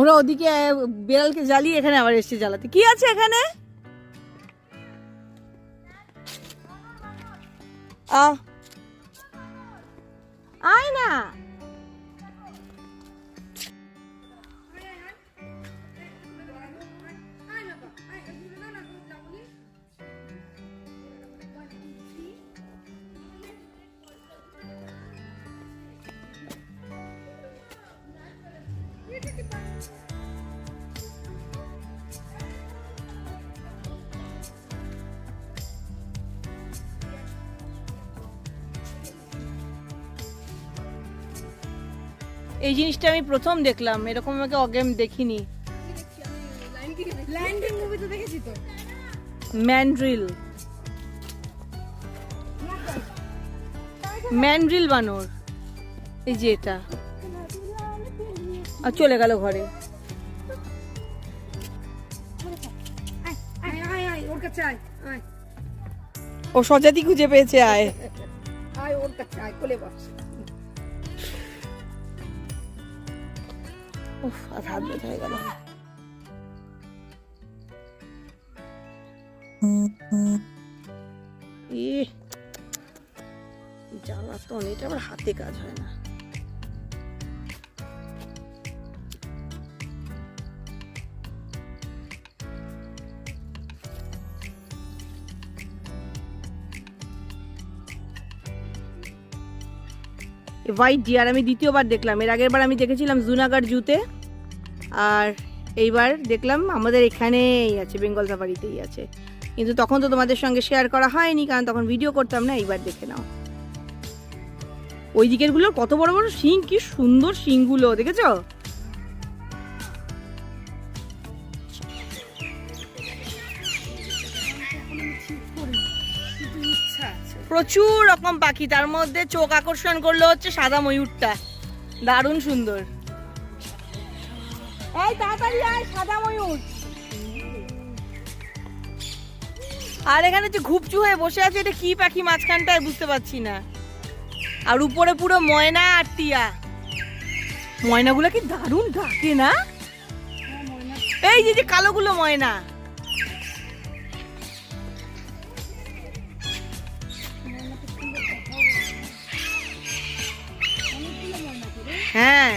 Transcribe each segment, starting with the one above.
ওরা ওদিকে বিড়ালকে জ্বালিয়ে এখানে আবার এসছে জ্বালাতে। কি আছে এখানে? আয় না। এই জিনিসটা আমি প্রথম দেখলাম এরকম আমাকে অগেম দেখিনি। ম্যান্ড্রিল ম্যান্ড্রিল বানর। এই যে এটা। আর চলে গেল ঘরে। ও সজাতি খুঁজে পেয়েছে আয়। আয় ওর কাছে আয় কোলে বস। উফ আর হাত ব্যথা হয়ে গেল। জ্বালাতন এটা আবার হাতে কাজ হয় না। হোয়াইট ডিয়ার আমি দ্বিতীয়বার দেখলাম। এর আগের বার আমি দেখেছিলাম জুনাগড় জুতে। আর এইবার দেখলাম আমাদের এখানেই আছে, বেঙ্গল সাফারিতেই আছে। কিন্তু তখন তো তোমাদের সঙ্গে শেয়ার করা হয়নি, কারণ তখন ভিডিও করতাম না, এইবার দেখে নাও। ওই দিকেরগুলো কত বড় বড় শিং, কি সুন্দর শিংগুলো, দেখেছ? ইচ্ছা আছে প্রচুর রকম পাখি। তার মধ্যে চোখ আকর্ষণ করল হচ্ছে সাদা ময়ূরটা। দারুণ সুন্দর। তাড়াতাড়ি আয়, সাদা ময়ূর। আর এখানে যে ঘুপচু হয়ে বসে আছে, এটা কি পাখি মাঝখানটায় বুঝতে পারছি না। আর উপরে পুরো ময়না আর টিয়া। ময়নাগুলো কি দারুণ ডাকে না? এই যে যে কালোগুলো ময়না। হ্যাঁ।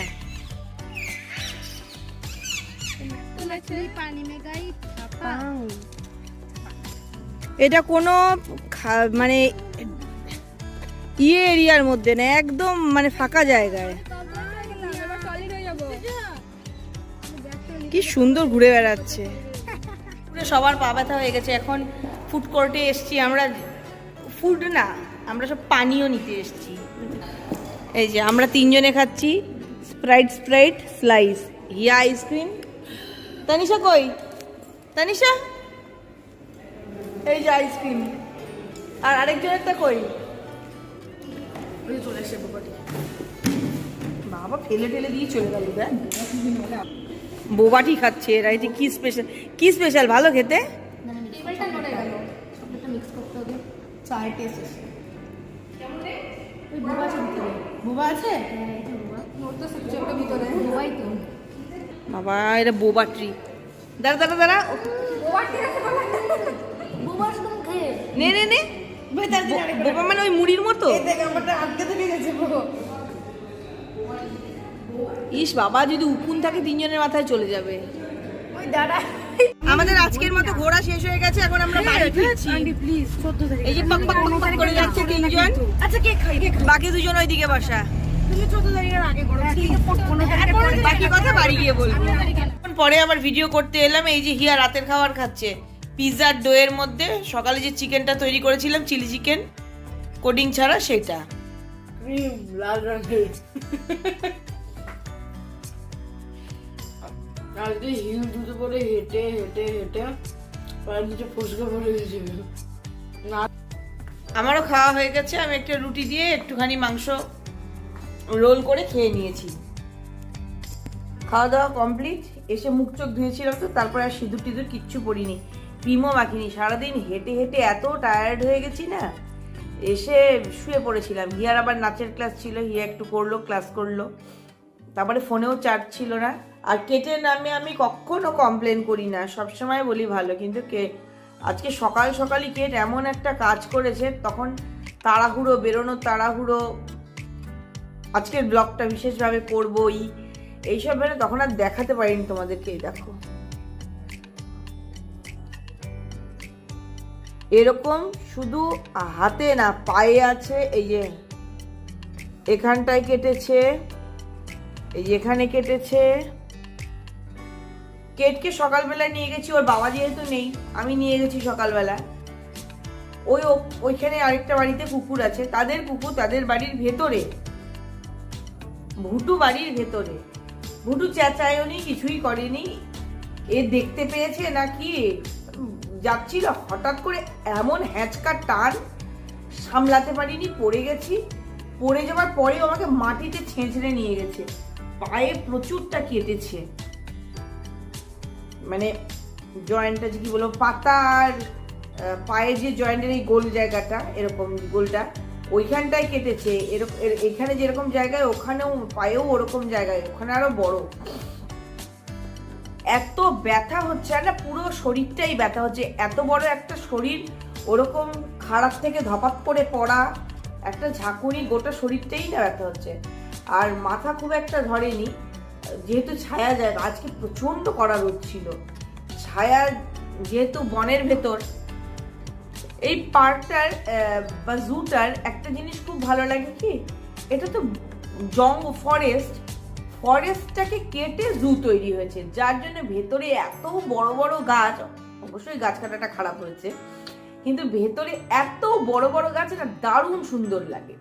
এটা কোনো মানে ইয়ে এরিয়ার মধ্যে না, একদম মানে ফাঁকা জায়গায়। কি সুন্দর ঘুরে বেড়াচ্ছে। সবার পা ব্যথা হয়ে গেছে, এখন ফুড কোর্টে এসছি, আমরা ফুড না, আমরা সব পানীয় নিতে এসছি। এই যে আমরা তিনজনে খাচ্ছি স্প্রাইট স্প্রাইট স্লাইস হিয়া আইসক্রিম তানিশা কই? তানিশা? এই যে আইসক্রিম আর আরেকজনেরটা কই? চলে এসে বাবা ফেলে ঠেলে দিয়ে চলে গেল বোবাটি খাচ্ছে এরা এটা কি স্পেশাল কি স্পেশাল ভালো খেতে? চায়ের টেস্ট বোবা আছে? বাবা এটা বোবা ট্রি দাঁড়া দাঁড়া দাঁড়া। নে নে নে। বোবা মানে ওই মুড়ির মতো। ইস বাবা যদি উকুন থাকে তিনজনের মাথায় চলে যাবে। ওই দাঁড়া। আমাদের আজকের মতো ঘোরা শেষ হয়ে গেছে এখন আমরা বাড়ি ফিরছি। প্লিজ চোদ্দ তারিখ। এই যে পাক পাক পাক পাক করে যাচ্ছে তিনজন। আচ্ছা কেক খাই বাকি দুজন ওইদিকে বসা। বাকি কথা বাড়ি গিয়ে বলব। পরে আবার ভিডিও করতে এলাম এই যে হিয়া রাতের খাবার খাচ্ছে। পিৎজার ডোয়ের মধ্যে সকালে যে চিকেনটা তৈরি করেছিলাম চিলি চিকেন কোডিং ছাড়া সেটা। লাল রঙের। আজকে হিল জুতো পরে হেঁটে হেঁটে হেঁটে পায়ের নিচে ফুসকা পড়ে গেছে। না। আমারও খাওয়া হয়ে গেছে, আমি একটা রুটি দিয়ে একটুখানি মাংস রোল করে খেয়ে নিয়েছি। খাওয়া দাওয়া কমপ্লিট, এসে মুখ চোখ ধুয়েছিলাম তো, তারপর আর সিঁদুর টিঁদুর কিচ্ছু পরিনি ক্রিমও মাখিনি সারাদিন হেঁটে হেঁটে এত টায়ার্ড হয়ে গেছি না, এসে শুয়ে পড়েছিলাম। হিয়ার আবার নাচের ক্লাস ছিল, হিয়া একটু করল ক্লাস করল। তারপরে ফোনেও চার্জ ছিল না। আর কেটের নামে আমি কখনো কমপ্লেন করি না, সবসময় বলি ভালো। কিন্তু কে, আজকে সকাল সকালই কেট এমন একটা কাজ করেছে, তখন তাড়াহুড়ো, বেরোনোর তাড়াহুড়ো, আজকের ব্লগটা বিশেষভাবে করবই এইসব বেরো তখন আর দেখাতে পারিনি তোমাদেরকে দেখো। এরকম শুধু হাতে না, পায়ে আছে, এই যে এখানটায় কেটেছে, এই এখানে কেটেছে কেটকে সকালবেলা নিয়ে গেছি, ওর বাবা যেহেতু নেই, আমি নিয়ে গেছি সকালবেলা ওই ওইখানে আরেকটা বাড়িতে কুকুর আছে, তাদের কুকুর তাদের বাড়ির ভেতরে। ভুটু বাড়ির ভেতরে। ভুটু চেঁচায়নি, কিছুই করেনি। এ দেখতে পেয়েছে নাকি যাচ্ছিল, হঠাৎ করে এমন হ্যাঁচকা টান, সামলাতে পারিনি, পড়ে গেছি। পড়ে যাওয়ার পরে আমাকে মাটিতে ছেঁচড়ে নিয়ে গেছে। পায়ে প্রচুরটা কেটেছে। মানে জয়েন্টটা যে কি বলব পাতার আহ, পায়ের যে জয়েন্টের এই গোল জায়গাটা এরকম গোলটা ওইখানটায় কেটেছে। এরকম এর- এখানে যেরকম জায়গায় ওখানেও পায়েও ওরকম জায়গায় ওখানে আরও বড়। এত ব্যথা হচ্ছে আর না পুরো শরীরটাই ব্যথা হচ্ছে। এত বড় একটা শরীর ওরকম খারাপ থেকে ধপাত করে পড়া একটা ঝাঁকুনি গোটা শরীরটাই না ব্যথা হচ্ছে। আর মাথা খুব একটা ধরেনি। যেহেতু ছায়া জায়গা আজকে প্রচণ্ড কড়া রোদ ছিল। ছায়া যেহেতু বনের ভেতর, এই পার্কটার বা জুটার একটা জিনিস খুব ভালো লাগে কি, এটা তো জং ফরেস্ট, ফরেস্টটাকে কেটে জু তৈরি হয়েছে। যার জন্য ভেতরে এত বড় বড় গাছ, অবশ্যই গাছ কাটাটা খারাপ হয়েছে, কিন্তু ভেতরে এত বড় বড় গাছ, এটা দারুণ সুন্দর লাগে।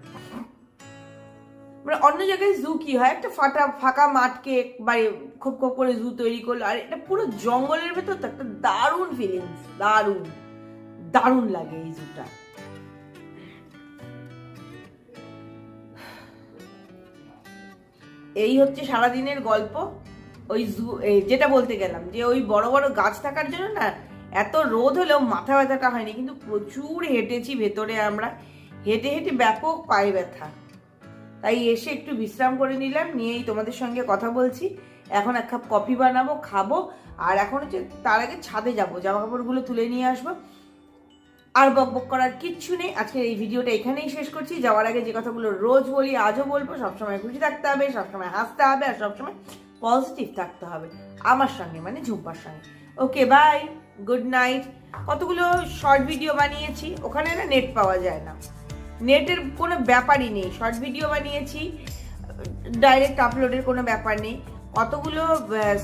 মানে অন্য জায়গায় জু কি হয়? একটা ফাটা, ফাঁকা মাঠকে একবারে খুব খুব করে জু তৈরি করল। আর এটা পুরো জঙ্গলের ভেতর তো একটা দারুণ ফিলিংস দারুণ দারুণ লাগে এই জুটা এই হচ্ছে সারাদিনের গল্প। ওই জু যেটা বলতে গেলাম, যে ওই বড় বড় গাছ থাকার জন্য না, এত রোদ হলেও মাথা ব্যথাটা হয়নি। কিন্তু প্রচুর হেঁটেছি ভেতরে আমরা। হেঁটে হেঁটে ব্যাপক পায়ে ব্যথা। তাই এসে একটু বিশ্রাম করে নিলাম, নিয়েই তোমাদের সঙ্গে কথা বলছি। এখন এক কাপ কফি বানাবো, খাব, আর এখন হচ্ছে তার আগে ছাদে যাব জামা কাপড়গুলো তুলে নিয়ে আসব। আর বকবক করার কিচ্ছু নেই, আজকে এই ভিডিওটা এখানেই শেষ করছি। যাওয়ার আগে যে কথাগুলো রোজ বলি, আজও বলব, সবসময় খুশি থাকতে হবে, সবসময় হাসতে হবে, আর সবসময় পজিটিভ থাকতে হবে, আমার সঙ্গে মানে ঝুম্পার সঙ্গে। ওকে বাই গুড নাইট কতগুলো শর্ট ভিডিও বানিয়েছি, ওখানে না নেট পাওয়া যায় না। নেটের কোনো ব্যাপারই নেই। শর্ট ভিডিও বানিয়েছি, ডাইরেক্ট আপলোডের কোনো ব্যাপার নেই। কতগুলো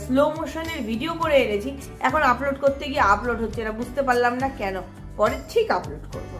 স্লো মোশনের ভিডিও করে এনেছি। এখন আপলোড করতে গিয়ে আপলোড হচ্ছে না, বুঝতে পারলাম না কেন। পরে ঠিক আপলোড করব।